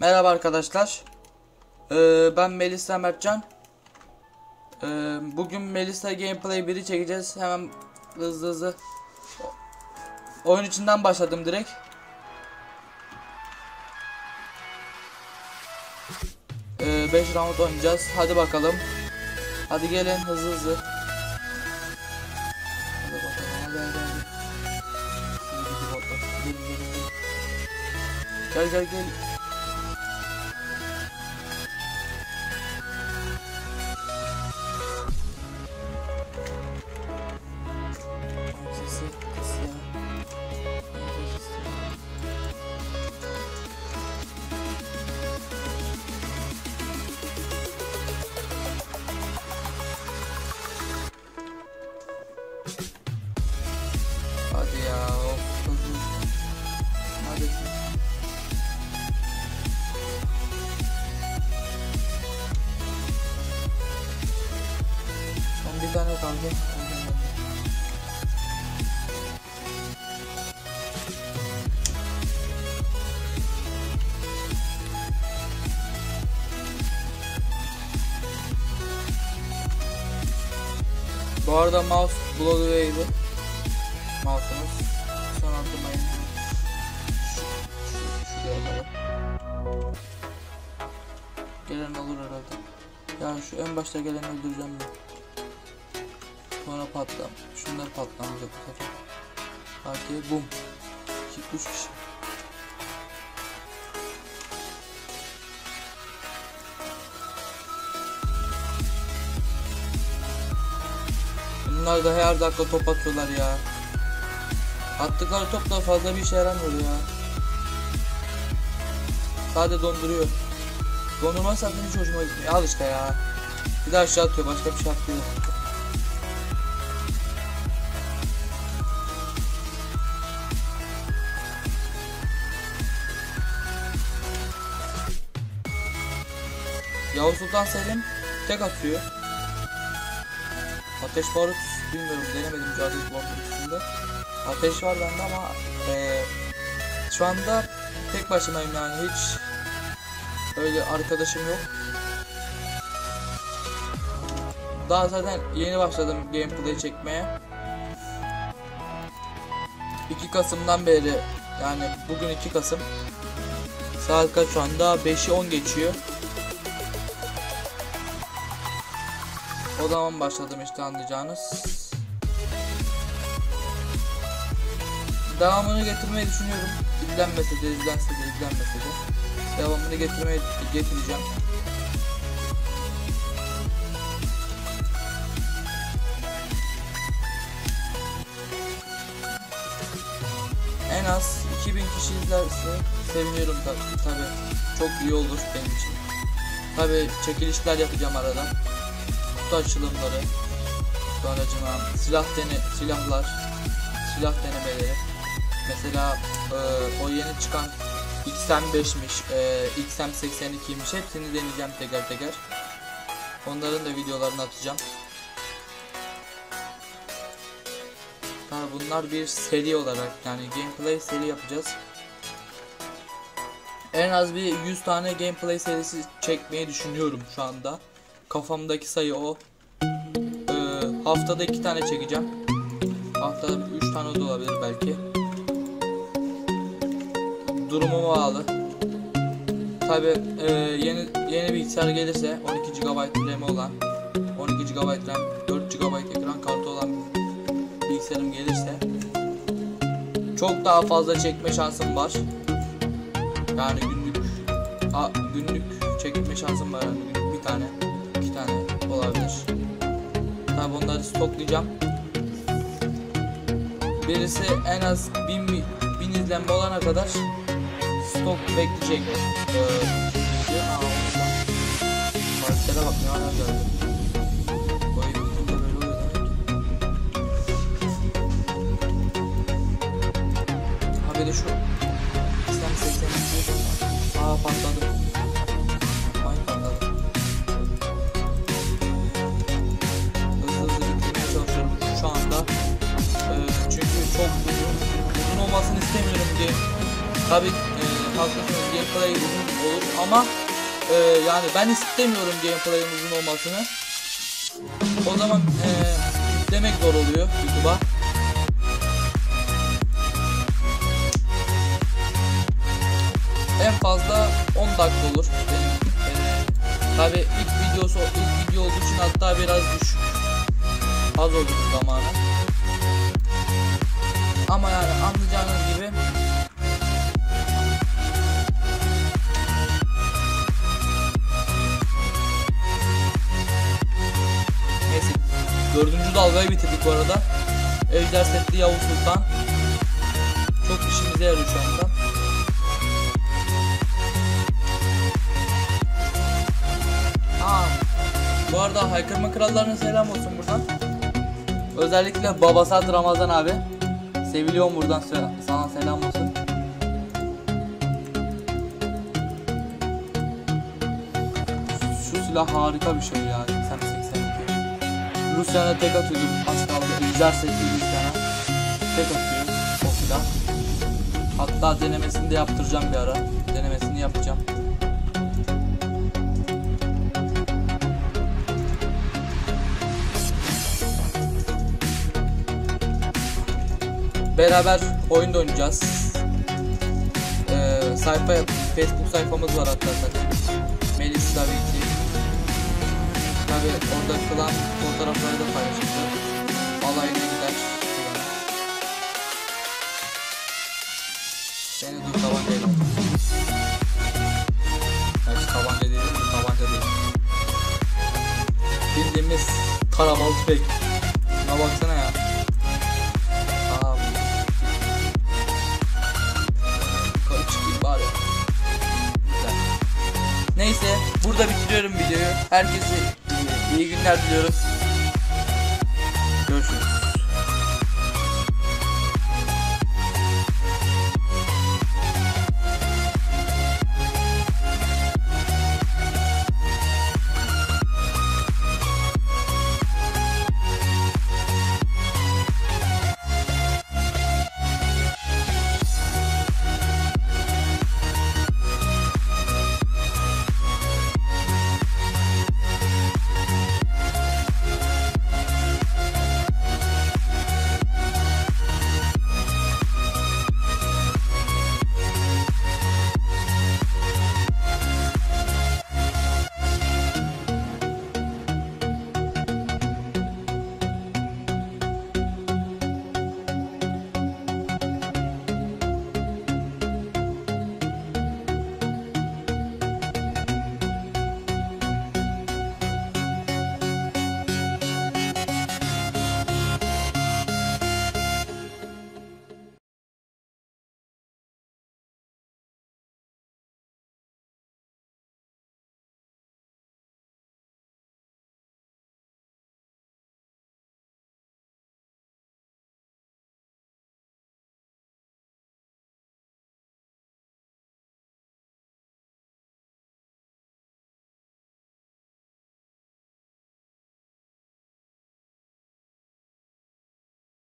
Merhaba arkadaşlar. Ee, ben Melisa Mertcan. Ee, bugün Melisa Gameplay 1'i çekeceğiz. Hemen hızlı hızlı. Oyun içinden başladım direkt. Ee, 5 round oynayacağız. Hadi bakalım. Hadi gelin hızlı hızlı. Gel gel gel. Bir tane kaldı. Bu arada mouse Bloodway'di. Mouse'umuz. Son atlamayın. Şuraya kadar. Gelen olur herhalde. Ya şu en başta geleni öldüreceğim ben. Sonra patlam. Şunlar patlamayacak bu sefer. Hadi bum. 3 kişi. Bunlar da her dakika top atıyorlar ya. Attıkları top da fazla bir işe yaramıyor ya. Sadece donduruyor. Dondurma zaten hiç hoşuma gitmiyor. Al işte ya. Bir daha aşağı atıyor. Başka bir şey atıyor. Yavuz Sultan Selim tek atıyor. Ateş barut bilmiyorum denemedim cadı barut üstünde. Ateş var bende ama eee, şu anda tek başımayım yani hiç öyle arkadaşım yok. Daha zaten yeni başladım gameplay çekmeye. 2 Kasım'dan beri yani bugün 2 Kasım saat kaç şu anda 5'i 10 geçiyor. O zaman başladım işte anlayacağınız. Devamını getirmeyi düşünüyorum. İzlenmese de izlense de izlenmese de. Devamını getirmeye getireceğim. En az 2000 kişi izlerse seviniyorum tabi. Tabi çok iyi olur benim için. Tabi çekilişler yapacağım arada kutu açılımları sonracıma silah dene silahlar silah denemeleri. Mesela e, o yeni çıkan XM5'miş e, XM82'ymiş hepsini deneyeceğim teker teker. Onların da videolarını atacağım. Tabi bunlar bir seri olarak yani gameplay seri yapacağız. En az bir 100 tane gameplay serisi çekmeyi düşünüyorum şu anda Kafamdaki sayı o. Ee, haftada iki tane çekeceğim. Haftada üç tane de olabilir belki. Durumuma bağlı. Tabi e, yeni yeni bilgisayar gelirse 12 GB RAM olan 12 GB RAM 4 GB ekran kartı olan bilgisayarım gelirse çok daha fazla çekme şansım var. Yani günlük a, günlük çekme şansım var yani günlük bir tane. Tabi onları stoklayacağım. Birisi en az 1000 bin, bin izlenme olana kadar stok bekleyecek. Ee. Karaktere bak. Tabi e, haklısınız gameplay uzun olur ama e, yani ben istemiyorum gameplay'in uzun olmasını. O zaman e, yüklemek zor oluyor YouTube'a. En fazla 10 dakika olur benim. E, Tabi ilk videosu ilk video olduğu için hatta biraz düşük. Az olur zamanı. Ama yani anlayacağınız gibi dördüncü dalgayı bitirdik bu arada. Ejder setli Yavuz Sultan. Çok işimize yarıyor şu anda. Aa, bu arada haykırma krallarına selam olsun buradan. Özellikle babası Ramazan abi. Seviliyorum buradan sana selam olsun. Şu silah harika bir şey ya. 80 Rusya'na tek atıyordum. Kaldı. Ejder setli Rusya'na. Tek atıyor o silah. Hatta denemesini de yaptıracağım bir ara. Denemesini yapacağım. Beraber oyun da oynayacağız. Ee, sayfa Facebook sayfamız var hatta zaten. Melis tabii ki. Tabii orada kılan fotoğrafları da paylaşıldı. Alaylı gider. Seni dur tabancayla. Gerçi tabanca değil mi? Tabanca değil. Bildiğimiz taramalı tüfek. Şuna baksana ya. Yukarı çıkayım bari. Neyse burada bitiriyorum videoyu. Herkese İyi günler diliyoruz. Görüşürüz.